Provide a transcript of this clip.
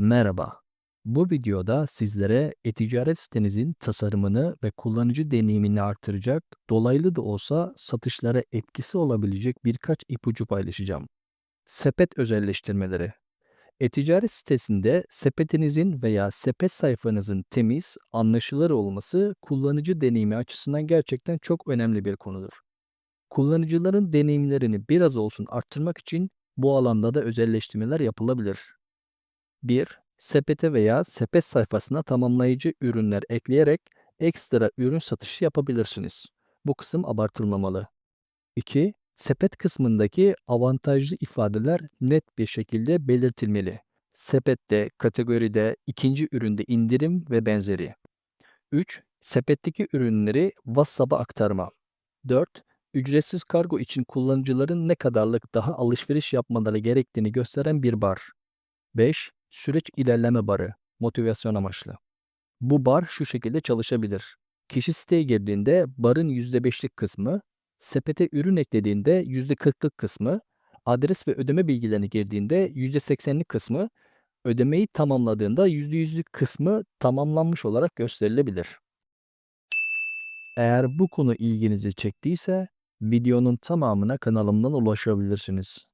Merhaba. Bu videoda sizlere e-ticaret sitenizin tasarımını ve kullanıcı deneyimini artıracak, dolaylı da olsa satışlara etkisi olabilecek birkaç ipucu paylaşacağım. Sepet özelleştirmeleri. E-ticaret sitesinde sepetinizin veya sepet sayfanızın temiz, anlaşılır olması kullanıcı deneyimi açısından gerçekten çok önemli bir konudur. Kullanıcıların deneyimlerini biraz olsun arttırmak için bu alanda da özelleştirmeler yapılabilir. 1. Sepete veya sepet sayfasına tamamlayıcı ürünler ekleyerek ekstra ürün satışı yapabilirsiniz. Bu kısım abartılmamalı. 2. Sepet kısmındaki avantajlı ifadeler net bir şekilde belirtilmeli. Sepette, kategoride, ikinci üründe indirim ve benzeri. 3. Sepetteki ürünleri WhatsApp'a aktarma. 4. Ücretsiz kargo için kullanıcıların ne kadarlık daha alışveriş yapmaları gerektiğini gösteren bir bar. 5. Süreç ilerleme barı, motivasyon amaçlı. Bu bar şu şekilde çalışabilir. Kişi siteye girdiğinde barın %5'lik kısmı, sepete ürün eklediğinde %40'lık kısmı, adres ve ödeme bilgilerini girdiğinde %80'lik kısmı, ödemeyi tamamladığında %100'lük kısmı tamamlanmış olarak gösterilebilir. Eğer bu konu ilginizi çektiyse videonun tamamına kanalımdan ulaşabilirsiniz.